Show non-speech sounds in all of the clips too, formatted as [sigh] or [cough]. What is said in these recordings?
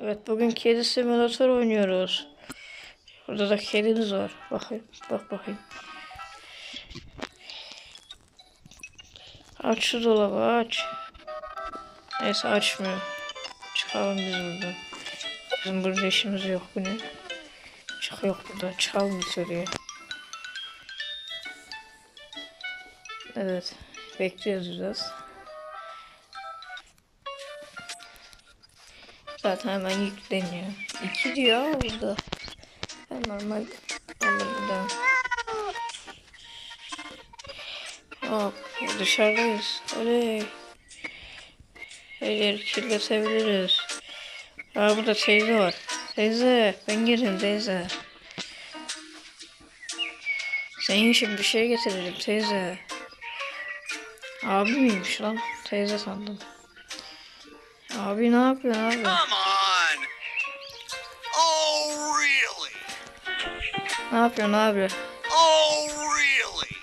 Evet bugün kedi simülatör oynuyoruz. Burada da kedimiz var. Bakayım. Bak bakayım. Aç şu dolabı aç. Neyse açmıyor. Çıkalım biz buradan. Bizim burada işimiz yok bu ne? Çık yok burada. Çıkalım dışarıya. Evet. Bekliyoruz biraz. Zaten hemen yükleniyor. İki diyor ama burada. Ben normal alırım. Hop dışarıdayız. Oley. Her yeri kirletebiliriz. Aa burada teyze var. Teyze ben girdim teyze. Senin için bir şey getireceğim teyze. Abi miymiş lan? Teyze sandım. Abi ne yapıyorsun abi? Come on! Oh, really? Ne yapıyorsun abi? Oh, really?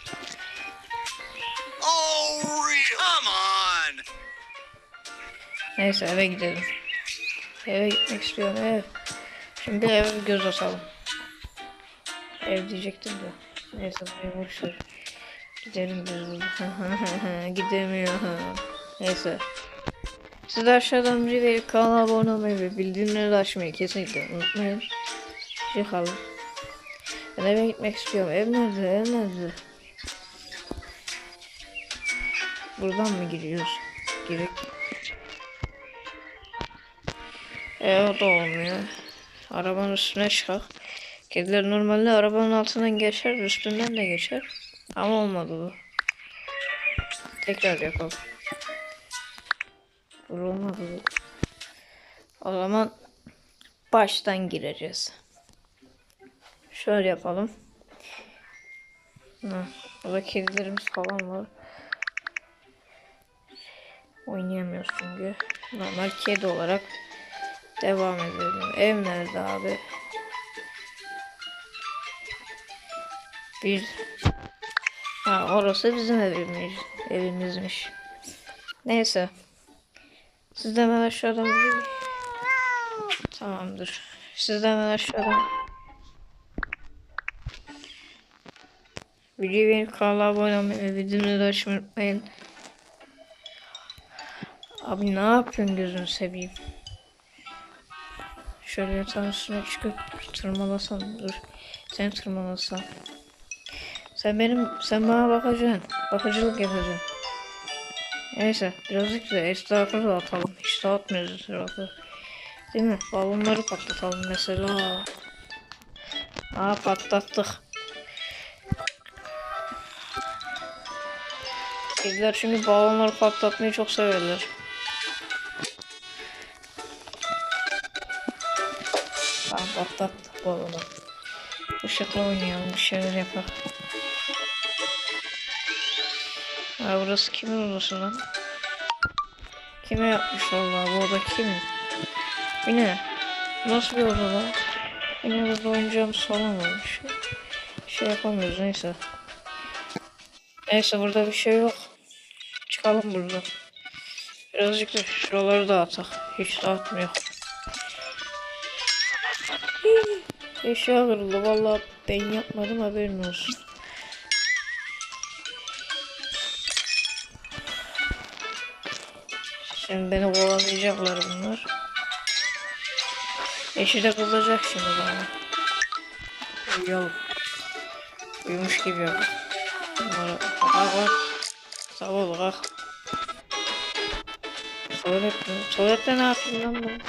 Oh, really? Come on! Neyse eve gidelim. Eve gitmek istiyorum ev. Şimdi eve bir göz atalım. Ev diyecektim de. Neyse buraya boşver. Gidelim biz buradan. [laughs] Gidemiyor. Neyse. Siz de aşağıdan bir verip kanala abone olmayı ve bildirimleri açmayı kesinlikle unutmayın. Çıkalım. Ben eve gitmek istiyorum. Ev nerede? Ev nerede? Buradan mı giriyoruz? Girek. E o da olmuyor. Arabanın üstüne çıkak. Kediler normalde arabanın altından geçer, üstünden de geçer. Ama olmadı bu. Tekrar yapalım. Bu. O zaman baştan gireceğiz. Şöyle yapalım. Hı, burada kedilerimiz falan var. Oynayamıyoruz çünkü. Normal kedi olarak devam edelim. Ev nerede abi? Bir Ha orası bizim evimiz, evimizmiş. Neyse. Siz de hemen aşağıdan bir... Tamamdır. Siz de hemen aşağıdan Videoyu beğenip kanala abone olmayı ve videomu da açmayı unutmayın. Abi ne yapıyorsun gözünü seveyim. Şöyle yatağın üstüne çıkıp tırmalasam dur. Sen tırmalasan. Sen benim, sen bana bakacaksın. Bakıcılık yapacaksın. Neyse birazcık da etrafı da atalım. Hiç dağıtmıyoruz etrafı. Değil mi? Balonları patlatalım mesela. Aa patlattık. Kediler çünkü balonları patlatmayı çok severler. Tamam patlattık balonu. Işıkla oynayalım bir şeyler yapalım. Ha burası kimin odası lan? Kime yapmış vallahi bu oda kimin? Yine nasıl bir oda lan? Yine burada oynayacağımız salon olmuş. Şey yapamıyoruz neyse. Neyse burada bir şey yok. Çıkalım buradan. Birazcık da şuraları dağıtak. Hiç dağıtmıyor. Eşya kırıldı. Vallahi ben yapmadım haberin olsun. Şimdi beni kovalayacaklar bunlar. Eşi de kızacak şimdi bana. Uyuyalım. Uyumuş gibi yap. Bunları kalk kalk. Sağ ol kalk. Tuvalette, tuvalette ne yapayım lan ben?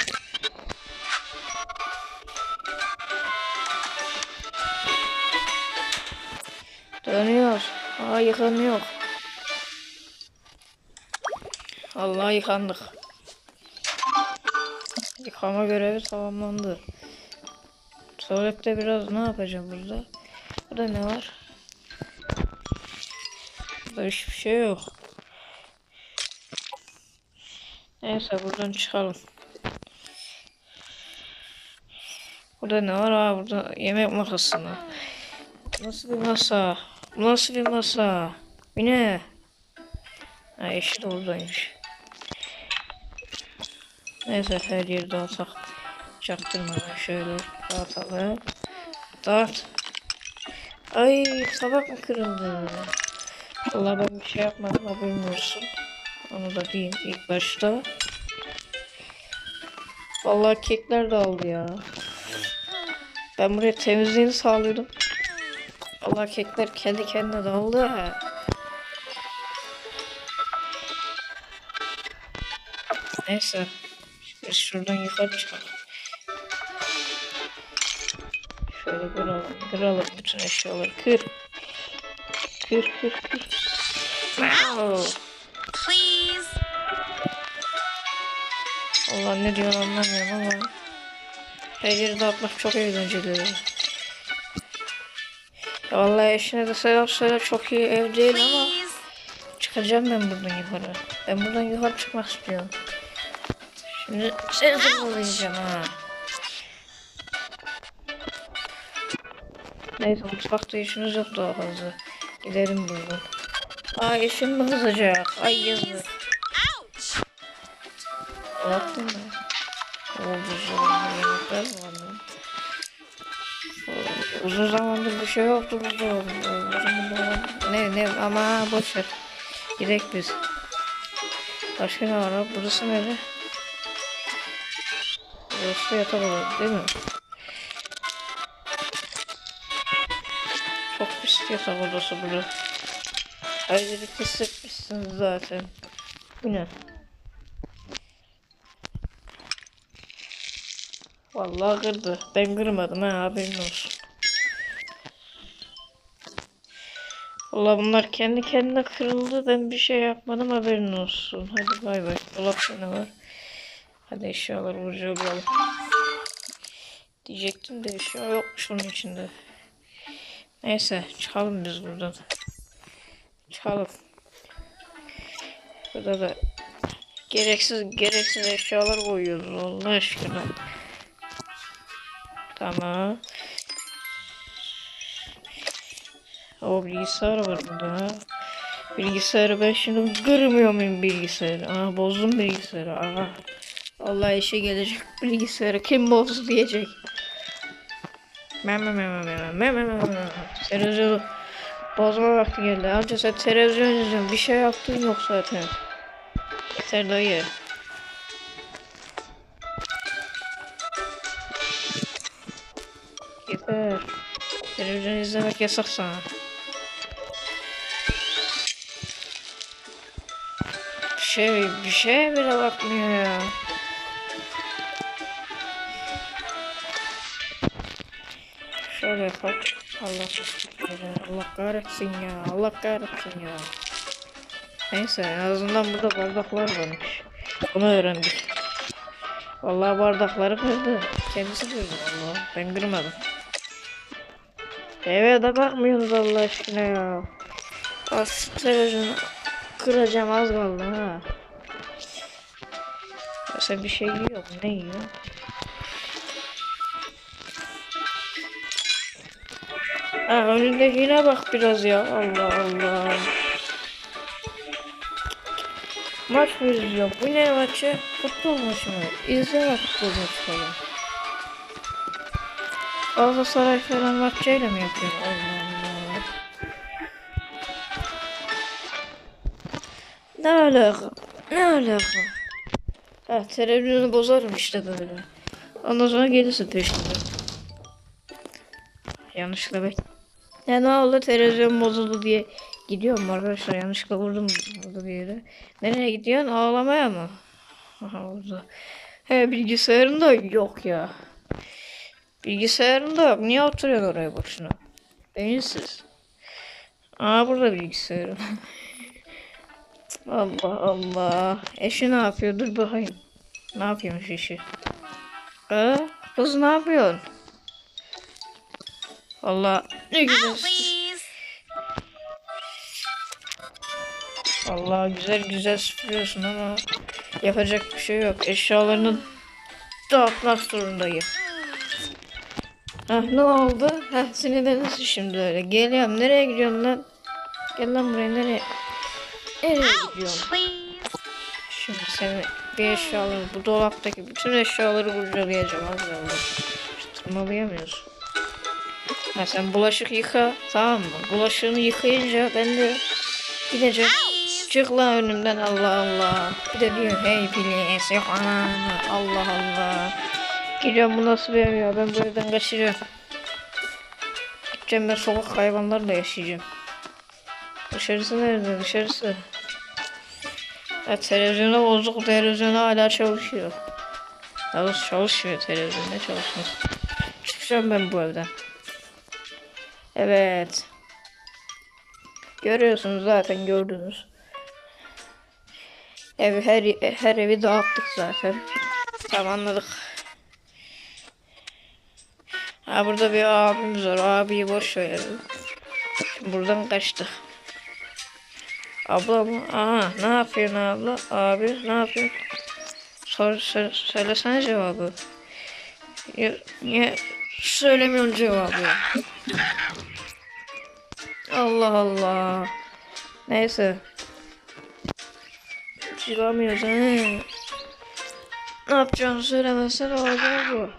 Dönüyor. Aa yıkanıyor. Allah yıkandık. Yıkama görevi tamamlandı. Tuvalette biraz ne yapacağım burada? Burada ne var? Burada hiçbir şey yok. Neyse buradan çıkalım. Burada ne var? Aa, burada yemek masası mı? Nasıl bir masa? Nasıl bir masa? Bu ne? Ha eşi de oradaymış. Neyse her yeri dağıtak. Çaktırmadan şöyle dağıtalım. Dağıt. Ay tabak mı kırıldı? Vallahi ben bir şey yapmadım haberin olsun. Onu da diyeyim ilk başta. Vallahi kekler dağıldı ya. Ben buraya temizliğini sağlıyordum. Allah kekler kendi kendine dağıldı. Neyse. Biz şuradan yukarı çıkalım. Şöyle kıralım. Kıralım bütün eşyaları. Kır. Kır kır kır. Please. Allah ne diyor anlamıyorum ama. Her yeri dağıtmak çok eğlenceli. Ya Vallahi eşine de selam söyle çok iyi ev değil ama çıkacağım ben buradan yukarı. Ben buradan yukarı çıkmak istiyorum. Şimdi seni zırvalayacağım ha. Neyse mutfakta işimiz yok daha fazla. Gidelim buradan. Aa eşim mi kızacak? Ay yazık. Yaptın mı? Oldu? Oo, Uzun zamandır bir şey yoktu zamandır- Ne ne ama boş ver. Gidelim biz. Başka ne var? Burası nere? Burası odası değil mi? Çok pis yatak odası burası. Ayrıca hissetmişsiniz zaten. Bu ne? Vallahi kırdı. Ben kırmadım ha haberin olsun. Vallahi bunlar kendi kendine kırıldı. Ben bir şey yapmadım haberin olsun. Hadi bay bay. Dolapta ne var? Hadi eşyaları vurcalayalım. Diyecektim de eşya yokmuş onun içinde. Neyse çıkalım biz buradan. Çıkalım. Burada da gereksiz gereksiz eşyalar koyuyoruz Allah aşkına. Tamam. O bilgisayar var burada. Bilgisayarı ben şimdi kırmıyor muyum bilgisayarı? Aa bozdum bilgisayarı. Aa. Allah işe gelecek [laughs] bilgisayarı kim bozdu diyecek. Mem mem mem mem mem mem mem. Televizyonu bozma vakti geldi. Amca sen televizyon izliyorsun. Bir şey yaptın yok zaten. Yeter dayı. Yeter. Televizyon izlemek yasak sana. Bir şey, bir şey bile bakmıyor ya. Şöyle yapalım. Allah Allah kahretsin ya. Allah kahretsin ya. Neyse en azından burada bardaklar varmış. Bunu öğrendik. Vallahi bardakları kırdı. Kendisi kırdı vallahi. Ben kırmadım. Eve de bakmıyorsunuz Allah aşkına ya. Az televizyonu kıracağım az kaldı ha. Sen bir şey yiyor mu? Ne yiyor? Ha önündekine bak biraz ya. Allah Allah. Maç mı izliyor? Bu ne maçı? Futbol maçı mı? İzleme futbol maçı falan. Galatasaray falan maçıyla mı yapıyor? Allah Allah. Ne alaka? Ne alaka? Ha televizyonu bozarım işte böyle. Ondan sonra gelirsin peşinden. Yanlışlıkla bek. Ya ne oldu televizyon bozuldu diye gidiyorum arkadaşlar yanlışlıkla vurdum burada bir yere. Nereye gidiyorsun ağlamaya mı? Aha orada. He bilgisayarında yok ya. Bilgisayarında yok. Niye oturuyorsun oraya boşuna? Beyinsiz. Aa burada bilgisayarım. [laughs] Allah Allah. Eşi ne yapıyor? Dur bakayım. Ne yapıyormuş eşi? Aa, kız ne yapıyorsun? Allah ne güzel. Allah güzel güzel süpürüyorsun ama yapacak bir şey yok. Eşyalarını dağıtmak zorundayım. Hah ne oldu? Hah seni de nasıl şimdi öyle? Geliyorum. Nereye gidiyorsun lan? Gel lan buraya nereye? Nereye gidiyorsun? Şimdi seni bir eşyaları, bu dolaptaki bütün eşyaları kurcalayacağım az kaldı. İşte Tırmalayamıyoruz. Ha sen bulaşık yıka tamam mı? Bulaşığını yıkayınca ben de gideceğim. Çık lan önümden Allah Allah. Bir de diyor hey please yok anam Allah Allah. Gidiyorum bu nasıl bir ev ya ben bu evden kaçacağım. Gideceğim ben sokak hayvanlarla yaşayacağım. Dışarısı nerede dışarısı? Ya televizyona bozuk televizyon hala çalışıyor. Yalnız çalışmıyor televizyon ne çalışması. Çıkacağım ben bu evden. Evet. Görüyorsunuz zaten gördünüz. Ev her her evi dağıttık zaten. Tamam anladık. Ha burada bir abimiz var. Abiyi boş verelim. Buradan kaçtık. Abla mı? Aa ne yapıyorsun abla? Abi ne yapıyorsun? Sor, sor, söylesene cevabı. Ya, niye söylemiyorsun cevabı? Allah Allah. Neyse. Çıkamıyoruz he. Ne yapacağını söylemezsen olacak bu.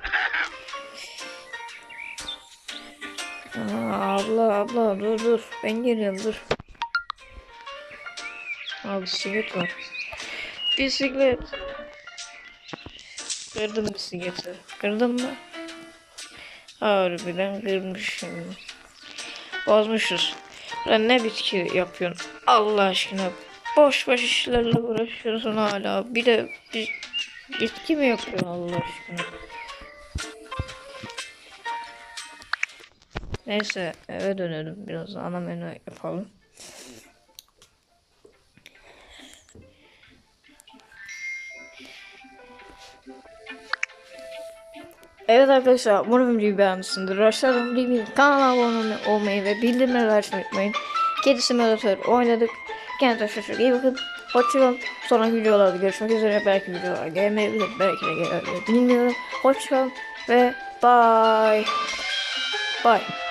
Aa, abla abla dur dur. Ben geliyorum dur. Abi bisiklet var. Bisiklet. Kırdım bisikleti. Kırdım mı? Harbiden kırmışım. Bozmuşuz. Lan ne bitki yapıyorsun? Allah aşkına. Boş boş işlerle uğraşıyorsun hala. Bir de bir bitki mi yapıyorsun Allah aşkına? Neyse eve dönelim biraz ana menü yapalım. Evet arkadaşlar umarım videoyu beğenmişsinizdir. Aşağıdan videoyu kanala abone olmayı ve bildirimleri açmayı unutmayın. Kedi simülatör oynadık. Kendinize çok iyi bakın. Hoşçakalın. Sonraki videolarda görüşmek üzere. Belki videolar gelmeyebilir. Belki de gelebilir. Bilmiyorum. Hoşçakalın ve bye. Bye.